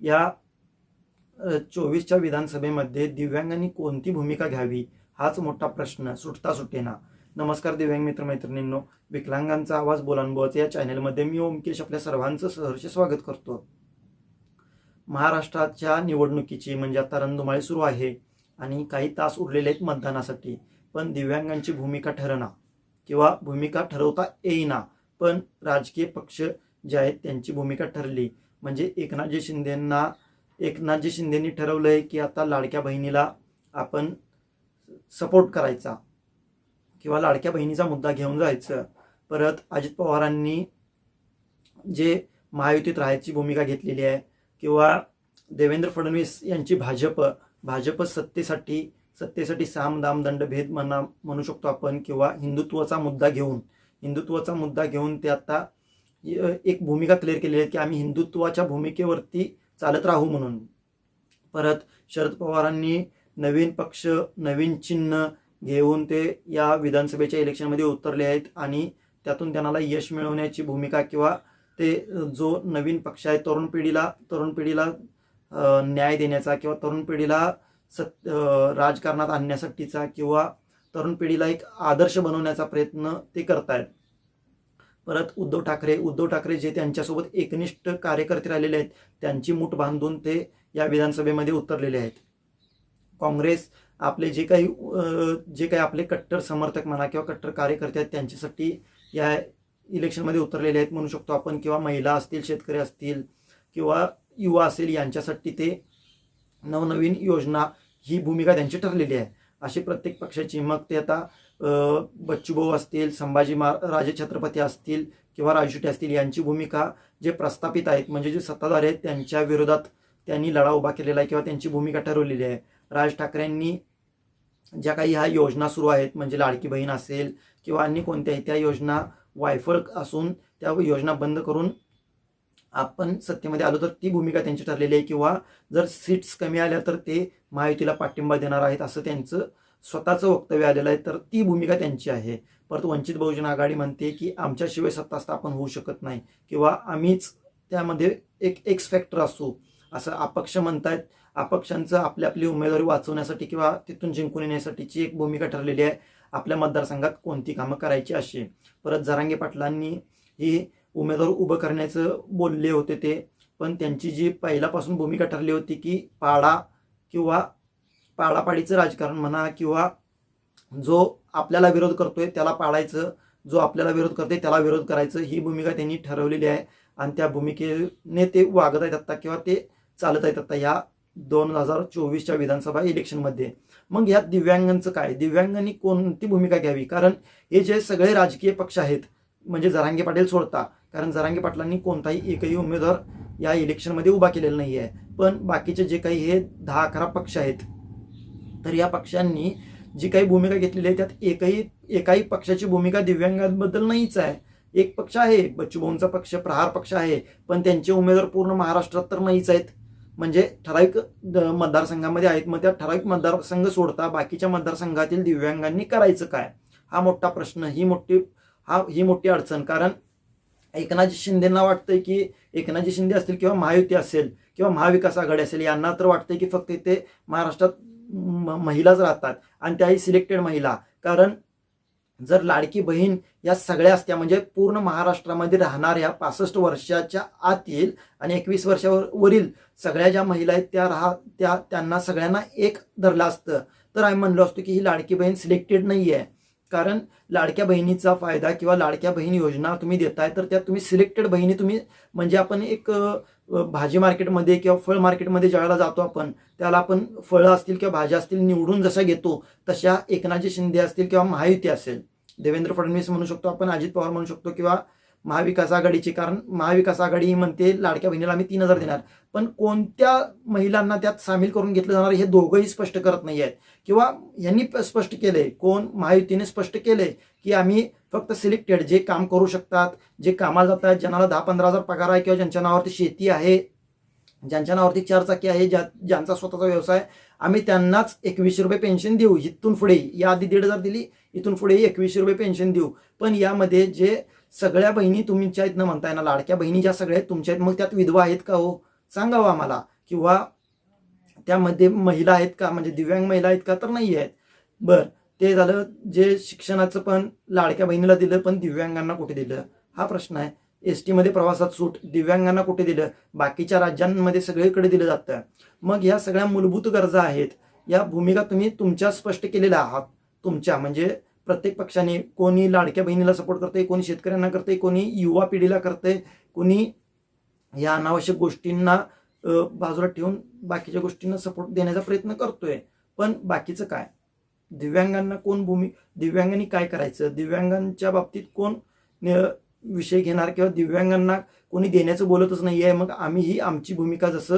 या चोवीसच्या विधानसभेमध्ये दिव्यांगांनी कोणती भूमिका घ्यावी? हाच मोठा प्रश्न सुटता सुटेना. नमस्कार दिव्यांग मित्रमैत्रिणींनो. विकलांगांचा आवाज बोलानुभवाचं या चॅनेलमध्ये मी ओमकेश आपल्या सर्वांचं सहर्ष स्वागत करतो. महाराष्ट्राच्या निवडणुकीची म्हणजे आता रणधुमाळी सुरू आहे आणि काही तास उरलेले आहेत मतदानासाठी. पण दिव्यांगांची भूमिका ठरणा किंवा भूमिका ठरवता येईना. पण राजकीय पक्ष जे आहेत त्यांची भूमिका ठरली. म्हणजे एकनाथजी शिंदेंना एकनाथजी शिंदेंनी ठरवलंय की आता लाडक्या बहिणीला आपण सपोर्ट करायचा. किंवा लाडक्या बहिणीचा मुद्दा घेऊन जायचं. परत अजित पवारांनी जे महायुतीत राहायची भूमिका घेतलेली आहे किंवा देवेंद्र फडणवीस यांची भाजप भाजप सत्तेसाठी सत्तेसाठी साम दाम दंड भेद म्हणा म्हणू शकतो आपण किंवा हिंदुत्वाचा मुद्दा घेऊन हिंदुत्वाचा मुद्दा घेऊन ते आता एक भूमिका क्लिअर केलेली आहे की आम्ही हिंदुत्वाच्या भूमिकेवरती चालत राहू म्हणून. परत शरद पवारांनी नवीन पक्ष नवीन चिन्ह घेऊन ते या विधानसभेच्या इलेक्शनमध्ये उतरले आहेत आणि त्यातून त्यांना यश मिळवण्याची भूमिका किंवा ते जो नवीन पक्ष आहे तरुण पिढीला तरुण पिढीला न्याय देण्याचा किंवा तरुण पिढीला सत राजकारणात आणण्यासाठीचा किंवा तरुण पिढीला एक आदर्श बनवण्याचा प्रयत्न ते करतायत. परत उद्धव ठाकरे उद्धव ठाकरे जे त्यांच्यासोबत एकनिष्ठ कार्यकर्ते राहिलेले आहेत त्यांची मूठ बांधून ते या विधानसभेमध्ये उतरलेले आहेत. काँग्रेस आपले जे काही जे काही आपले कट्टर समर्थक म्हणा किंवा कट्टर कार्यकर्ते आहेत त्यांच्यासाठी या इलेक्शनमध्ये उतरलेले आहेत म्हणू शकतो आपण किंवा महिला असतील शेतकरी असतील किंवा युवा असेल यांच्यासाठी ते नवनवीन योजना ही भूमिका त्यांची ठरलेली आहे. अशी प्रत्येक पक्षाची मग ते आता बच्चूभाऊ असतील संभाजी मा राजे छत्रपती असतील किंवा राजशेट्टी असतील यांची भूमिका जे प्रस्थापित आहेत म्हणजे जे सत्ताधारी आहेत त्यांच्या विरोधात त्यांनी लढा उभा केलेला आहे किंवा त्यांची भूमिका ठरवलेली आहे. राज ठाकरेंनी ज्या काही ह्या योजना सुरू आहेत म्हणजे लाडकी बहीण असेल किंवा अन्य कोणत्याही त्या योजना वायफळ असून त्या योजना बंद करून आपण सत्तेमध्ये आलो तर ती भूमिका त्यांची ठरलेली आहे किंवा जर सीट्स कमी आल्या तर ते महायुतीला पाठिंबा देणार आहेत असं त्यांचं स्वतःचं वक्तव्य आलेलं आहे तर ती भूमिका त्यांची आहे. परत वंचित बहुजन आघाडी म्हणते की आमच्याशिवाय सत्ता स्थापन होऊ शकत नाही किंवा आम्हीच त्यामध्ये एक एक्स फॅक्टर असू असं अपक्ष म्हणतायत. अपक्षांचं आपली आपली उमेदवारी वाचवण्यासाठी किंवा तिथून जिंकून येण्यासाठीची एक भूमिका ठरलेली आहे. आपल्या मतदारसंघात कोणती कामं करायची अशी. परत जरांगे पाटलांनी ही उमेदवार उभं करण्याचं बोलले होते ते. पण त्यांची जी पहिल्यापासून भूमिका ठरली होती की पाडा किंवा पाडापाडीचं राजकारण म्हणा किंवा जो आपल्याला विरोध करतोय त्याला पाडायचं जो आपल्याला विरोध करतोय त्याला विरोध करायचं ही भूमिका त्यांनी ठरवलेली आहे. आणि त्या भूमिकेने ते वागत आहेत आत्ता किंवा ते चालत आहेत आत्ता या दोन हजार चोवीसच्या विधानसभा इलेक्शनमध्ये. मग यात दिव्यांगांचं काय? दिव्यांगांनी कोणती भूमिका घ्यावी? कारण हे जे सगळे राजकीय पक्ष आहेत म्हणजे जरांगे पाटील सोडता कारण जरांगे पाटलांनी कोणताही एकही उमेदवार या इलेक्शनमध्ये उभा केलेला नाही आहे पण बाकीचे जे काही हे दहा अकरा पक्ष आहेत तर या पक्षांनी जी काही भूमिका घेतलेली आहे त्यात एकही एकाही पक्षाची भूमिका दिव्यांगांबद्दल नाहीच आहे. एक पक्ष आहे बच्चूभाऊंचा पक्ष प्रहार पक्ष आहे पण त्यांचे उमेदवार पूर्ण महाराष्ट्रात तर नाहीच आहेत. म्हणजे ठराविक द- मतदारसंघामध्ये आहेत मग त्या ठराविक मतदारसंघ सोडता बाकीच्या मतदारसंघातील दिव्यांगांनी करायचं काय? हा मोठा प्रश्न ही मोठी हा ही मोठी अडचण. कारण एकनाथजी शिंदेना वाटतंय की एकनाथजी शिंदे असतील किंवा महायुती असेल किंवा महाविकास आघाडी असेल यांना तर वाटतंय की फक्त इथे महाराष्ट्रात महिलाच राहतात आणि त्याही सिलेक्टेड महिला. कारण जर लाडकी बहीण या सगळ्या असत्या म्हणजे पूर्ण महाराष्ट्रामध्ये राहणाऱ्या पासष्ट वर्षाच्या आत येईल आणि एकवीस वर्षावर वरील सगळ्या ज्या महिला आहेत त्या राहा त्या त्यांना सगळ्यांना एक धरलं असतं. तर आम्ही म्हणलो असतो की ही लाडकी बहीण सिलेक्टेड नाही आहे कारण लाडक्या बहिणीचा फायदा किंवा लाडक्या बहीण योजना तुम्ही देताय तर त्यात तुम्ही सिलेक्टेड बहिणी तुम्ही म्हणजे आपण एक भाजी मार्केटमध्ये किंवा फळ मार्केटमध्ये ज्यावेळेला जातो आपण त्याला आपण फळं असतील किंवा भाज्या असतील निवडून जशा घेतो तशा एकनाथजी शिंदे असतील किंवा महायुती असेल. देवेंद्र फडणवीस म्हणू शकतो आपण अजित पवार म्हणू शकतो किंवा महाविकास आघाडीची कारण महाविकास आघाडी ही म्हणते लाडक्या बहिणीला आम्ही तीन हजार देणार. पण कोणत्या महिलांना त्यात सामील करून घेतलं जाणार हे दोघंही स्पष्ट करत नाही आहेत किंवा यांनी प- स्पष्ट केलंय कोण महायुतीने स्पष्ट केलंय की आम्ही फक्त सिलेक्टेड जे काम करू शकतात जे कामाला जातात ज्यांना दहा पंधरा हजार पगार आहे किंवा ज्यांच्या नावावरती शेती आहे ज्यांच्या नावावरती चार चाकी आहे ज्या ज्यांचा स्वतःचा व्यवसाय आम्ही त्यांनाच एकवीसशे रुपये पेन्शन देऊ इथून पुढे. या आधी दीड हजार दिली इथून पुढे एकवीसशे रुपये पेन्शन देऊ. पण यामध्ये जे सगळ्या बहिणी तुमच्या इथनं म्हणताय ना लाडक्या बहिणी ज्या सगळ्या आहेत तुमच्या आहेत मग त्यात विधवा आहेत का हो? सांगावं आम्हाला. किंवा त्यामध्ये महिला आहेत का? म्हणजे दिव्यांग महिला आहेत का? तर नाही आहेत बर ते झालं जे शिक्षणाचं पण लाडक्या बहिणीला दिलं पण दिव्यांगांना कुठे दिलं? हा प्रश्न आहे. एस टीमध्ये प्रवासात सूट दिव्यांगांना कुठे दिलं? बाकीच्या राज्यांमध्ये सगळीकडे दिलं जातं. मग या सगळ्या मूलभूत गरजा आहेत. या भूमिका तुम्ही तुमच्या स्पष्ट केलेल्या आहात. तुमच्या म्हणजे प्रत्येक पक्षाने कोणी लाडक्या बहिणीला सपोर्ट करते कोणी शेतकऱ्यांना करते कोणी युवा पिढीला करते कोणी या अनावश्यक गोष्टींना बाजूला ठेवून बाकीच्या गोष्टींना सपोर्ट देण्याचा प्रयत्न करतोय. पण बाकीचं काय? दिव्यांगांना कोण भूमी दिव्यांगांनी काय करायचं? दिव्यांगांच्या बाबतीत कोण न- विषय घेणार किंवा दिव्यांगांना कोणी देण्याचं बोलतच नाही आहे मग आम्ही ही आमची भूमिका जसं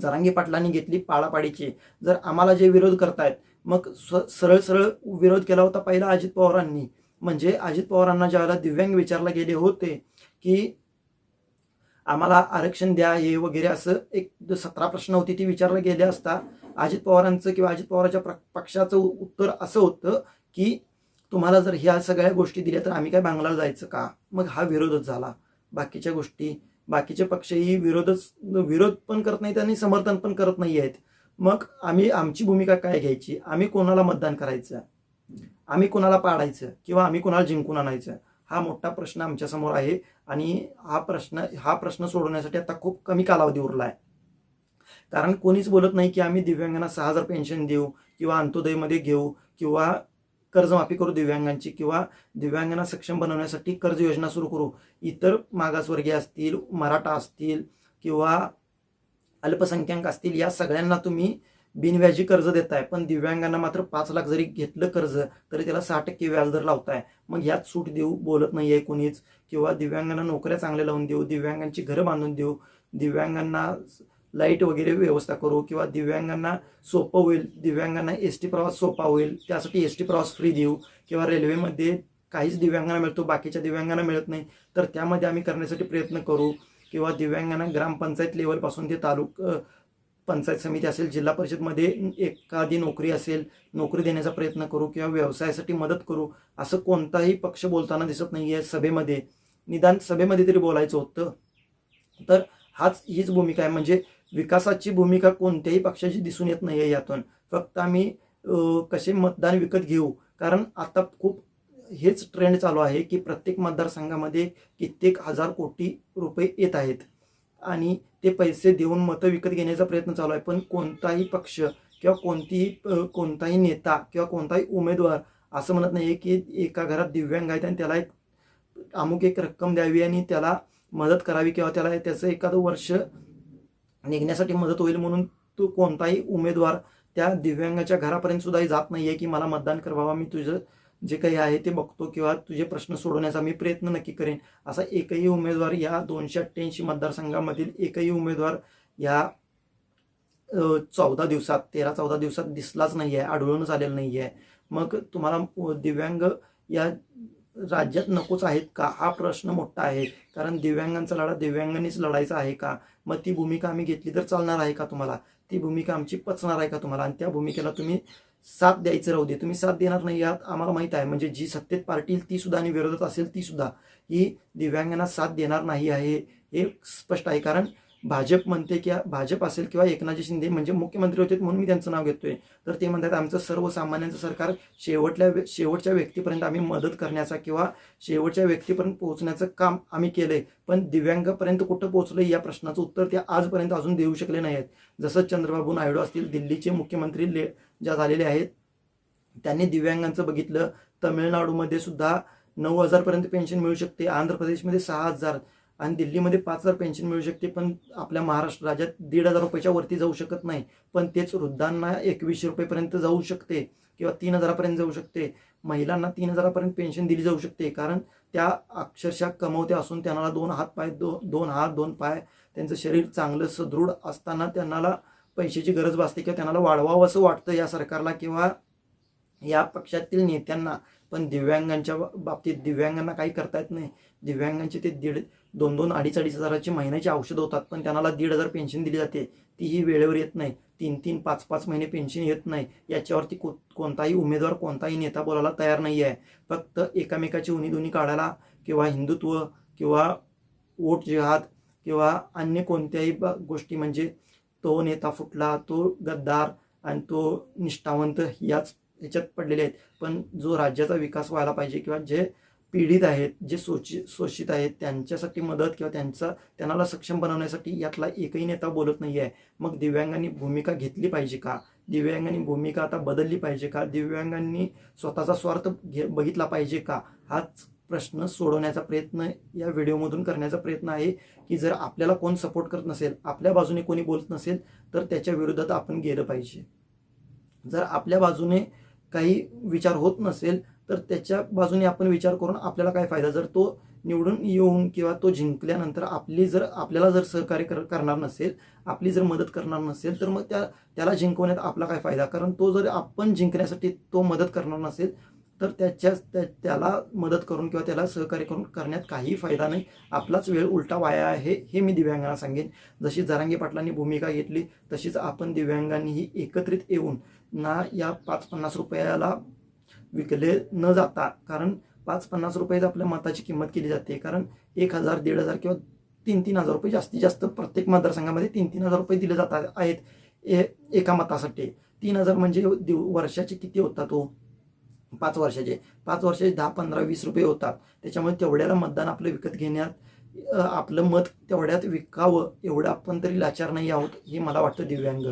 जरांगी पाटलांनी घेतली पाळापाडीची. जर आम्हाला जे विरोध करतायत मग सरळ सरळ विरोध केला होता पहिला अजित पवारांनी. म्हणजे अजित पवारांना ज्यावेळेला दिव्यांग विचारला गेले होते की आम्हाला आरक्षण द्या हे वगैरे असं एक सतरा प्रश्न होती ती विचारला गेले असता अजित पवारांचं किंवा अजित पवारांच्या प्र- पक्षाचं उत्तर असं होतं की तुम्हाला जर ह्या सगळ्या गोष्टी दिल्या तर आम्ही काय बांगलाला जायचं का? मग हा विरोधच झाला. बाकीच्या गोष्टी बाकीचे पक्षही विरोधच विरोध पण करत नाहीत आणि समर्थन पण करत नाही आहेत मग आम्ही आमची भूमिका काय घ्यायची? आम्ही कोणाला मतदान करायचं? आम्ही कोणाला पाडायचं? किंवा आम्ही कोणाला जिंकून आणायचं? हा मोठा प्रश्न आमच्यासमोर आहे. आणि हा प्रश्न हा प्रश्न सोडवण्यासाठी आता खूप कमी कालावधी उरला आहे कारण कोणीच बोलत नाही की आम्ही दिव्यांगांना सहा हजार पेन्शन देऊ किंवा अंत्योदयमध्ये घेऊ किंवा कर्जमाफी करू दिव्यांगांची किंवा दिव्यांगांना सक्षम बनवण्यासाठी कर्ज योजना सुरू करू. इतर मागासवर्गीय असतील मराठा असतील किंवा अल्पसंख्याक असतील या सगळ्यांना तुम्ही बिनव्याजी कर्ज देताय. पण दिव्यांगांना मात्र पाच लाख जरी घेतलं कर्ज तरी त्याला सहा टक्के व्याजदर लावताय. मग यात सूट देऊ बोलत नाही आहे कोणीच. किंवा दिव्यांगांना नोकऱ्या चांगल्या लावून देऊ दिव्यांगांची घरं बांधून देऊ दिव्यांगांना लाइट वगैरे व्यवस्था करू किंवा दिव्यांगांना सोपं होईल दिव्यांगांना एस टी प्रवास सोपा होईल त्यासाठी एस टी प्रवास फ्री देऊ किंवा रेल्वेमध्ये काहीच दिव्यांगांना मिळतो बाकीच्या दिव्यांगांना मिळत नाही तर त्यामध्ये आम्ही करण्यासाठी प्रयत्न करू. किंवा दिव्यांगांना ग्रामपंचायत लेवलपासून ते तालुक पंचायत समिती असेल जिल्हा परिषदमध्ये एखादी नोकरी असेल नोकरी देण्याचा प्रयत्न करू किंवा व्यवसायासाठी मदत करू असं कोणताही पक्ष बोलताना दिसत नाही आहे सभेमध्ये. निदान सभेमध्ये तरी बोलायचं होतं. तर हाच हीच भूमिका आहे. म्हणजे विकासाची भूमिका कोणत्याही पक्षाची दिसून येत नाही आहे यातून. फक्त आम्ही कसे मतदान विकत घेऊ. कारण आता खूप हेच ट्रेंड चालू आहे की प्रत्येक मतदारसंघामध्ये कित्येक हजार कोटी रुपये येत आहेत. आणि ते पैसे देऊन मतं विकत घेण्याचा प्रयत्न चालू आहे. पण कोणताही पक्ष किंवा कोणतीही कोणताही नेता किंवा कोणताही उमेदवार असं म्हणत नाही की एका घरात दिव्यांग आहेत आणि त्याला एक अमुक एक रक्कम द्यावी आणि त्याला मदत करावी किंवा त्याला त्याचं एखादं वर्ष निघण्यासाठी मदत होईल म्हणून तो कोणताही उमेदवार त्या दिव्यांगाच्या घरापर्यंत सुद्धा जात नाही आहे की मला मतदान करवावा मी तुझं जे काही आहे ते बघतो किंवा तुझे प्रश्न सोडवण्याचा मी प्रयत्न नक्की करेन. असा एकही उमेदवार या दोनशे अठ्ठ्याऐंशी मतदारसंघामधील एकही उमेदवार या चौदा दिवसात तेरा चौदा दिवसात दिसलाच नाही आहे आढळूनच आलेला नाही आहे मग तुम्हाला दिव्यांग या राज्यात नकोच आहेत का? हा प्रश्न मोठा आहे. कारण दिव्यांगांचा लढा दिव्यांगांनीच लढायचा आहे का? मग ती भूमिका आम्ही घेतली तर चालणार आहे का तुम्हाला? ती भूमिका आमची पचणार आहे का तुम्हाला? आणि त्या भूमिकेला तुम्ही साथ द्यायचं राहू दे. तुम्ही साथ देणार नाही यात आम्हाला माहीत आहे. म्हणजे जी सत्तेत पार्टी येईल ती सुद्धा आणि विरोधात असेल ती सुद्धा ही दिव्यांगांना साथ देणार नाही आहे. हे स्पष्ट आहे. कारण भाजप म्हणते किंवा भाजप असेल किंवा एकनाथजी शिंदे म्हणजे मुख्यमंत्री होते म्हणून मी त्यांचं नाव घेतोय. तर ते म्हणतात आमचं सर्वसामान्यांचं सरकार शेवटल्या शेवटच्या व्यक्तीपर्यंत आम्ही मदत करण्याचा किंवा शेवटच्या व्यक्तीपर्यंत पोहोचण्याचं काम आम्ही केलंय. पण दिव्यांगापर्यंत कुठं पोहोचलंय या प्रश्नाचं उत्तर ते आजपर्यंत अजून देऊ शकले नाही आहेत जसं चंद्रबाबू नायडू असतील दिल्लीचे मुख्यमंत्री ले ज्या झालेल्या आहेत त्यांनी दिव्यांगांचं बघितलं. तमिळनाडूमध्ये सुद्धा नऊ हजारपर्यंत पेन्शन मिळू शकते. आंध्र प्रदेशमध्ये सहा हजार आणि दिल्लीमध्ये पाच हजार पेन्शन मिळू शकते. पण आपल्या महाराष्ट्र राज्यात दीड हजार रुपयाच्या वरती जाऊ शकत नाही. पण तेच वृद्धांना एकवीसशे रुपयेपर्यंत जाऊ शकते किंवा तीन हजारापर्यंत जाऊ शकते. महिलांना तीन हजारापर्यंत पेन्शन दिली जाऊ शकते. कारण त्या अक्षरशः कमवत्या असून त्यांना दोन हात पाय दो दोन हात दोन पाय त्यांचं शरीर चांगलं सदृढ असताना त्यांना पैशाची गरज भासते किंवा त्यांना वाढवावं असं वाटतं या सरकारला किंवा या पक्षातील नेत्यांना. पण दिव्यांगांच्या बाबतीत दिव्यांगांना काही करता येत नाही. दिव्यांगांचे ते दीड दोन दोन अडीच अडीच हजाराची महिन्याची औषध होतात पण त्यांना दीड हजार पेन्शन दिली जाते. तीही वेळेवर येत नाही. तीन तीन पाच पाच महिने पेन्शन येत नाही. याच्यावरती को कोणताही उमेदवार कोणताही नेता बोलायला तयार नाही आहे फक्त एकामेकाची उनी दुनी काढायला किंवा हिंदुत्व किंवा वोट जिहाद किंवा अन्य कोणत्याही गोष्टी म्हणजे तो नेता फुटला तो गद्दार आणि तो निष्ठावंत याच ह्याच्यात पडलेले आहेत. पण जो राज्याचा विकास व्हायला पाहिजे किंवा जे पीडित आहेत जे शोषि शोषित आहेत त्यांच्यासाठी मदत किंवा त्यांचा त्यांना सक्षम बनवण्यासाठी यातला एकही नेता बोलत नाही आहे. मग दिव्यांगांनी भूमिका घेतली पाहिजे का? दिव्यांगांनी भूमिका आता बदलली पाहिजे का? दिव्यांगांनी स्वतःचा स्वार्थ घे बघितला पाहिजे का? हाच प्रश्न सोडवण्याचा प्रयत्न या व्हिडिओमधून करण्याचा प्रयत्न आहे की जर आपल्याला कोण सपोर्ट करत नसेल आपल्या बाजूने कोणी बोलत नसेल तर त्याच्या विरोधात आपण गेलं पाहिजे. जर आपल्या बाजूने काही विचार होत नसेल तर त्याच्या बाजूने आपण विचार करून आपल्याला काय फायदा? जर तो निवडून येऊन किंवा तो जिंकल्यानंतर आपली जर आपल्याला जर सहकार्य कर करणार नसेल आपली जर मदत करणार नसेल तर मग त्या त्याला जिंकवण्यात आपला काय फायदा? कारण तो जर आपण जिंकण्यासाठी तो मदत करणार नसेल तर त्याच्या त्या- त्याला मदत करून किंवा त्याला सहकार्य करून करण्यात काही फायदा नाही. आपलाच वेळ उलटा वाया आहे हे मी दिव्यांगांना सांगेन. जशी जरांगी पाटलांनी भूमिका घेतली तशीच आपण दिव्यांगांनीही एकत्रित येऊन ना या पाच पन्नास रुपयाला विकले न जाता कारण पाच पन्नास रुपयेच आपल्या मताची किंमत केली जाते कारण एक हजार दीड हजार किंवा तीन तीन हजार रुपये जास्तीत जास्त प्रत्येक मतदारसंघामध्ये तीन तीन हजार रुपये दिले जातात आहेत ए- एका मतासाठी. तीन हजार म्हणजे दिव वर्षाचे किती होतात तो? पाच वर्षाचे. पाच वर्षाचे दहा पंधरा वीस रुपये होतात. त्याच्यामुळे तेवढ्याला मतदान आपलं विकत घेण्यात आपलं मत तेवढ्यात विकावं एवढं आपण तरी लाचार नाही आहोत हे मला वाटतं दिव्यांग.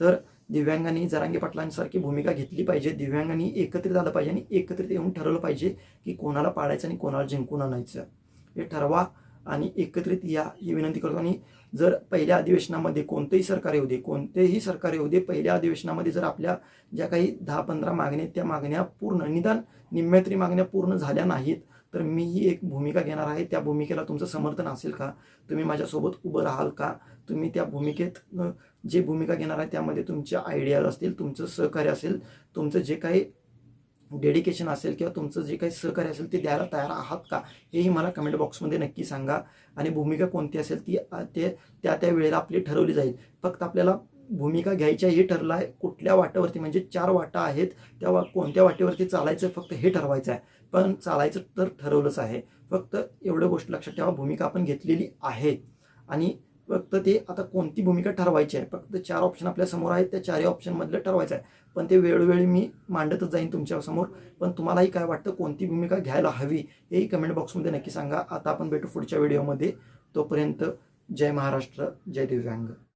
तर दिव्यांगांनी जरांगे पाटलांसारखी भूमिका घेतली पाहिजे. दिव्यांगांनी एकत्रित आलं पाहिजे आणि एकत्रित येऊन ठरवलं पाहिजे की कोणाला पाडायचं आणि कोणाला जिंकून आणायचं. हे ठरवा. आणि एकत्रित या ही विनंती करतो. आणि जर पहिल्या अधिवेशनामध्ये कोणतेही सरकार येऊ दे कोणतेही सरकार येऊ दे पहिल्या अधिवेशनामध्ये जर आपल्या ज्या काही दहा पंधरा मागण्या त्या मागण्या पूर्ण निदान निम्म्यातरी मागण्या पूर्ण झाल्या नाहीत तर मी ही एक भूमिका घेणार आहे. त्या भूमिकेला तुमचं समर्थन असेल का? तुम्ही माझ्यासोबत उभं राहाल का? तुम्ही त्या भूमिकेत जे भूमिका घेणार आहे त्यामध्ये तुमच्या आयडियाज असतील तुमचं सहकार्य असेल तुमचं जे काही डेडिकेशन असेल किंवा तुमचं जे काही सहकार्य असेल ते द्यायला तयार आहात का? हेही मला कमेंट बॉक्समध्ये नक्की सांगा. आणि भूमिका कोणती असेल ती ते त्या त्या वेळेला आपली ठरवली जाईल. फक्त आपल्याला भूमिका घ्यायच्या हे ठरलं आहे कुठल्या वाटावरती म्हणजे चार वाटा आहेत त्या वा कोणत्या वाटेवरती चालायचं फक्त हे ठरवायचं आहे. पण चालायचं तर ठरवलंच आहे. फक्त एवढं गोष्ट लक्षात ठेवा भूमिका आपण घेतलेली आहे. आणि फक्त ते आता कोणती भूमिका ठरवायची आहे? फक्त चार ऑप्शन आपल्यासमोर आहेत त्या चारही ऑप्शनमधलं ठरवायचं आहे. पण ते वेळोवेळी मी मांडतच जाईन तुमच्यासमोर. पण तुम्हालाही काय वाटतं? कोणती भूमिका घ्यायला हवी? हेही कमेंट बॉक्समध्ये नक्की सांगा. आता आपण भेटू पुढच्या व्हिडिओमध्ये तोपर्यंत जय महाराष्ट्र जय दिव्यांग.